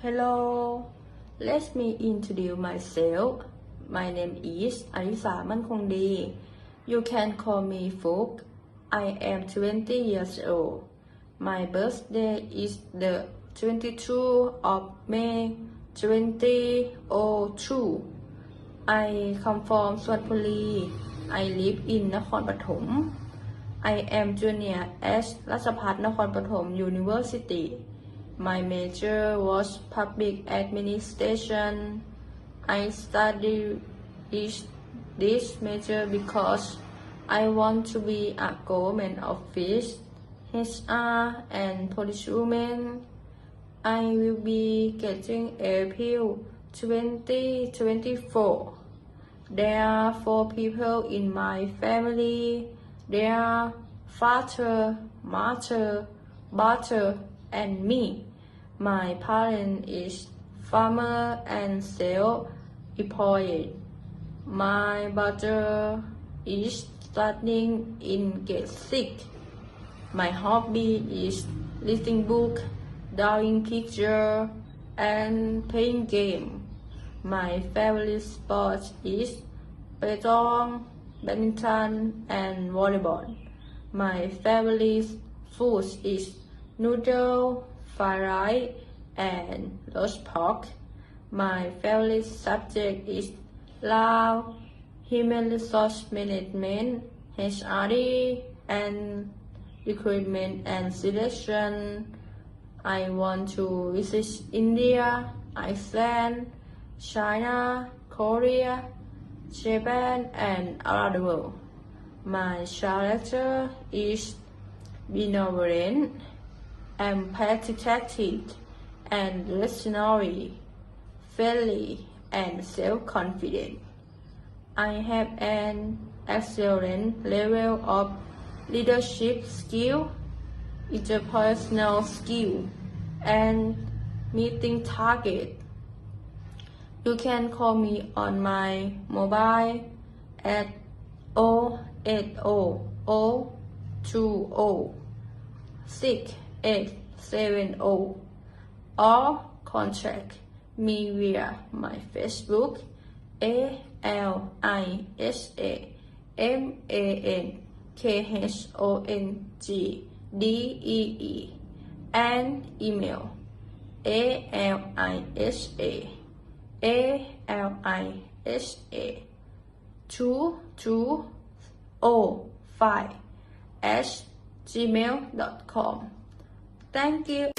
Hello, let me introduce myself. My name is Arisa Mankongdi. You can call me Fook. I am 20 years old. My birthday is the 22 of May 2002. I come from Suwanpuri. I live in Nakhon Pathom. I am junior at Rasapat Nakhon Pathom University. My major was public administration. I studied this, this major because I want to be a government office, HR, and policewoman. I will be getting April 2024. There are four people in my family. They are father, mother, brother, and me. My parent is farmer and self-employed. My brother is studying in grade 6. My hobby is reading book, drawing picture, and playing game. My favorite sport is badminton and volleyball. My favorite food is noodle, fried rice, and roast pork. My favorite subject is law, human resource management, HRD, and recruitment and selection. I want to visit India, Iceland, China, Korea, Japan, and around the world. My character is benevolent, empathetic, and reasonable, friendly, and self-confident. I have an excellent level of leadership skill, interpersonal skill, and meeting target. You can call me on my mobile at 080 020 6870 or contact me via my Facebook. A L I S A M A N K H O N G D E E. And email A L I S A. A L I S A. two two O five at gmail.com. Thank you.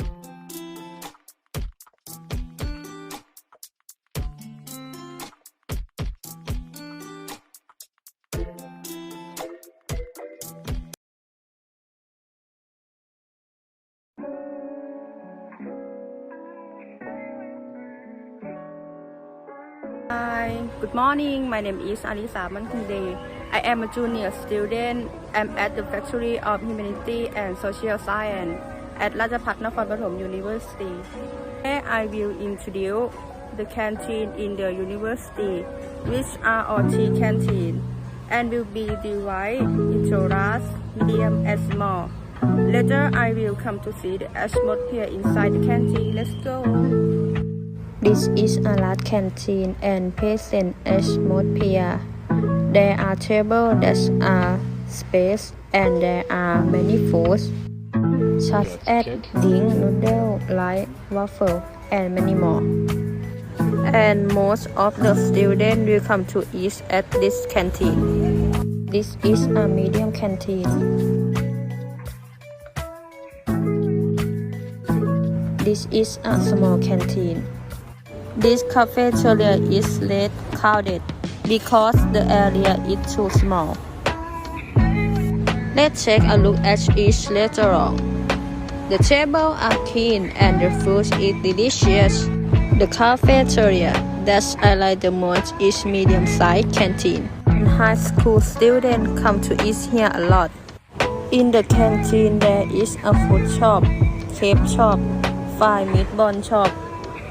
Hi, good morning. My name is Alisa Mankunde. I am a junior student. I'm at the Factory of Humanity and Social Science at Rajapat Nakhon University. Here I will introduce the canteen in the university, which are three canteen, and will be divided into large, medium, and small. Later, I will come to see the atmosphere inside the canteen. Let's go. This is a large canteen and present atmosphere. There are tables that are spaced and there are many foods such as drink, noodle, light, waffle, and many more. And most of the students will come to eat at this canteen. This is a medium canteen. This is a small canteen. This cafeteria is less crowded because the area is too small. Let's take a look at each later on. The tables are clean and the food is delicious. The cafeteria that I like the most is medium-sized canteen. High school students come to eat here a lot. In the canteen there is a food shop, cake shop, fried meatball shop,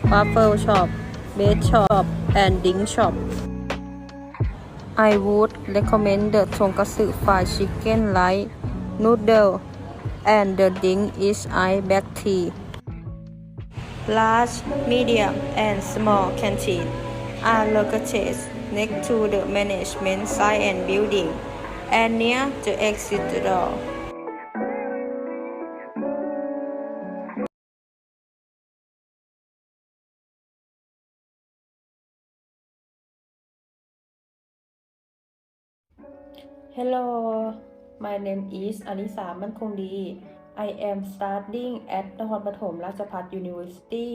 waffle shop, bread shop, and drink shop. I would recommend the tonkatsu fried chicken light noodle and the drink is I black tea. large, medium, and small canteen are located next to the management science building and near the exit door. Hello, my name is อนิสามั่นคงดี I am studying at นครปฐมราชภัฏ University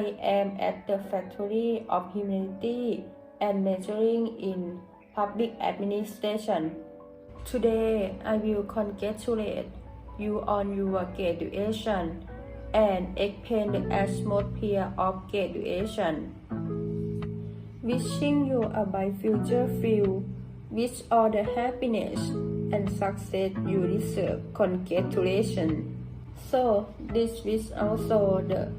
I am at the Factory of Humanity and majoring in Public Administration Today I will congratulate you on your graduation and explain the atmosphere of graduation wishing you a bright future filled with all the happiness and success you deserve. Congratulations. So, this is also the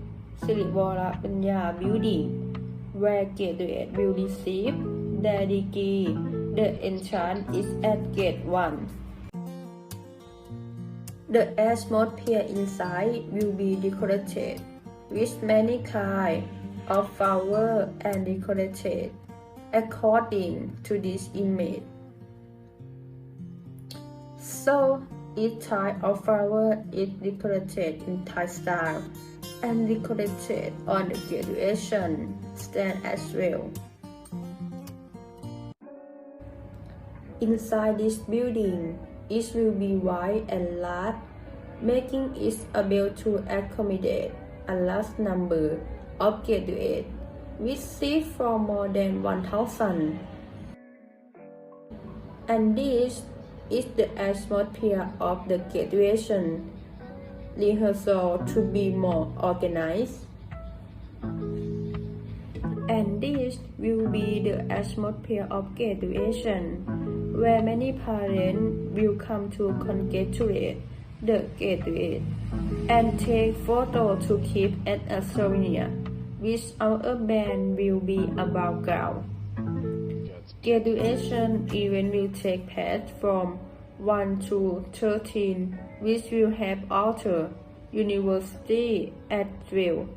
Sirivara Panya building where graduates will receive their degree. The entrance is at gate 1. The atmosphere inside will be decorated with many kinds of flowers and decorated according to this image. So each type of flower is decorated in Thai style and decorated on the graduation stand as well. Inside this building, it will be wide and large, making it able to accommodate a large number of graduates with seats for more than 1,000. And this is the atmosphere of the graduation rehearsal to be more organized. And this will be the atmosphere of graduation, where many parents will come to congratulate the graduate and take photos to keep as a souvenir, which our band will be a background. Graduation event will take place from 1 to 13, which will have Alter University at 12.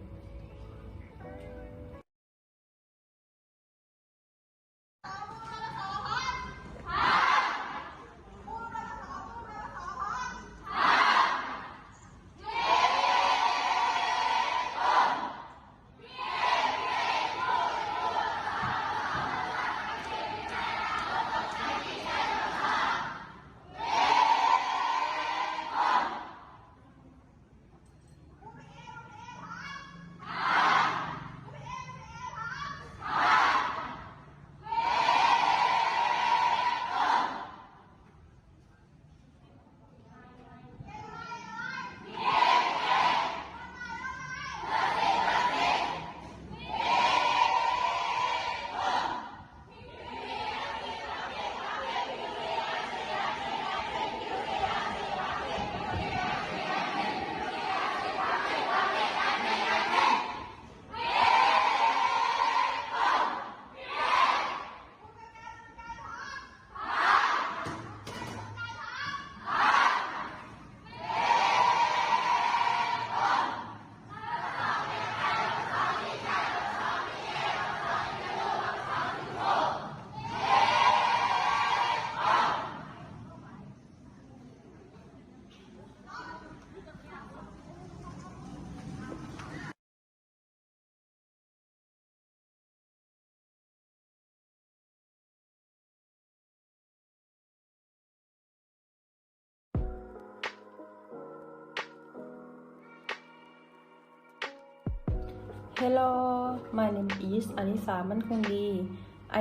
Hello, my name is อนิสามั่นคงดี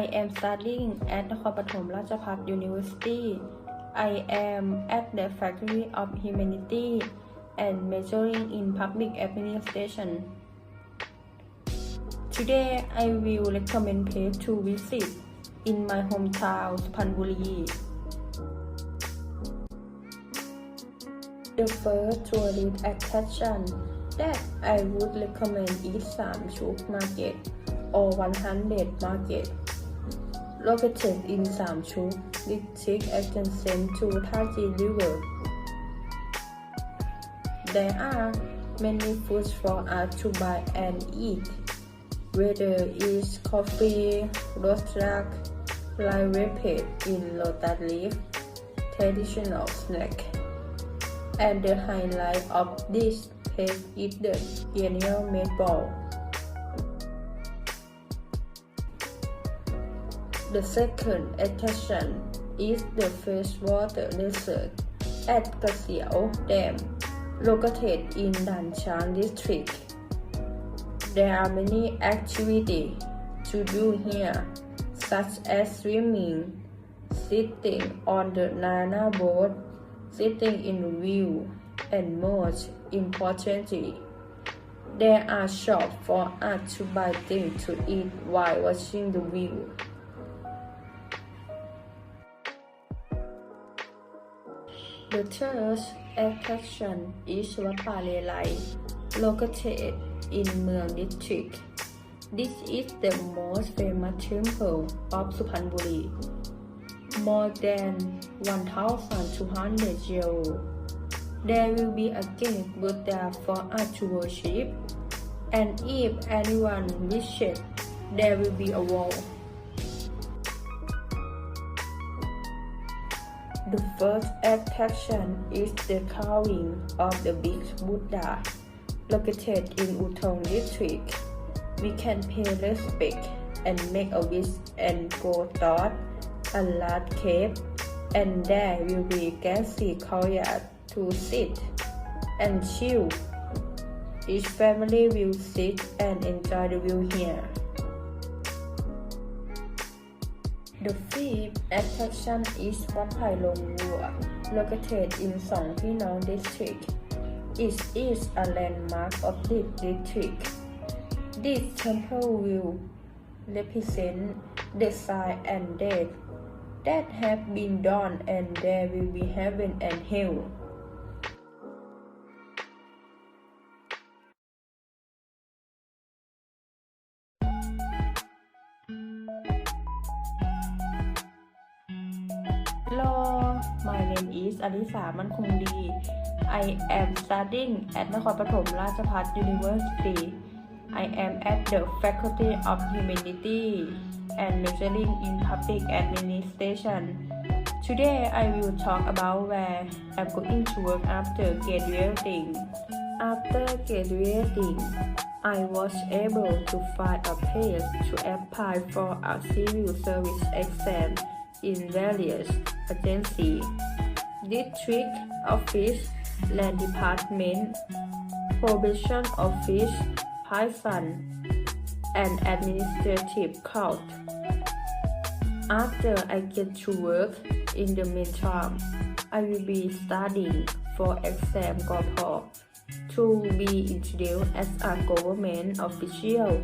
I am studying at นครปฐมราชภัฏ University I am at the Faculty of Humanity and majoring in Public Administration Today I will recommend place to visit in my hometown สุพรรณบุรี The first tourist attraction that I would recommend is Samchuk Market or 100 Market. Located in Samchuk district adjacent to Taji River. There are many foods for us to buy and eat, whether it's coffee, roast duck, live wrapped in lotus leaf, traditional snack. And the highlight of this taste is the genial meatball. The second attraction is the freshwater resort at Kasiao Dam, located in Danshan district. There are many activities to do here, such as swimming, sitting on the Nana boat, sitting in view, and most importantly, there are shops for us to buy things to eat while watching the view. The tourist attraction is Wat Palelai, located in Mueang District. This is the most famous temple of Saphanburi. More than 1,200 years. There will be a king Buddha for us to worship. And if anyone wishes, there will be a wall. The first attraction is the carving of the big Buddha, located in Utong district. We can pay respect and make a wish and go toward a large cave, and there will be grassy courtyard to sit and chill. Each family will sit and enjoy the view here. The fifth attraction is Wat Phai Long located in Song Pinong District. It is a landmark of this district. This temple will represent the sign and death that have been done and there will be heaven and hell. Hello my name is อลิสามันคงดี I am studying at นครปฐมราชภัฏ University I am at the Faculty of Humanity and majoring in Public Administration. Today I will talk about where I'm going to work after graduating. After graduating I was able to find a place to apply for a civil service exam in various agencies, district office, land department, probation office, prison, and administrative court. After I get to work, in the meantime, I will be studying for exam GOPO to be introduced as a government official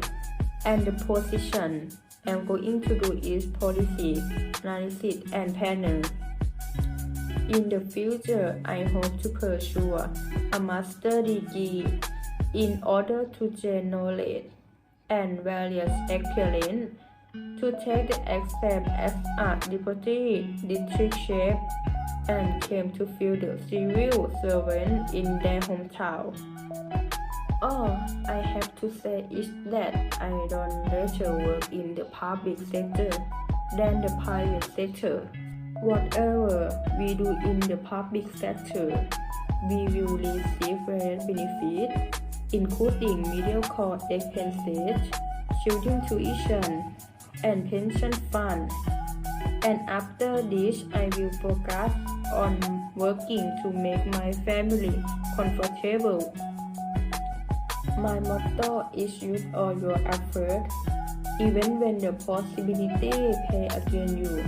and the position I'm going to do is policy, analysis, and planning. In the future, I hope to pursue a master degree in order to generate and various experience to take the exam as a deputy district chief and came to feel the civil servant in their hometown. All I have to say is that I don't rather work in the public sector than the private sector. Whatever we do in the public sector, we will receive benefits, including medical expenses, children tuition, and pension fund. And after this, I will focus on working to make my family comfortable. My motto is use all your effort, even when the possibility pay against you.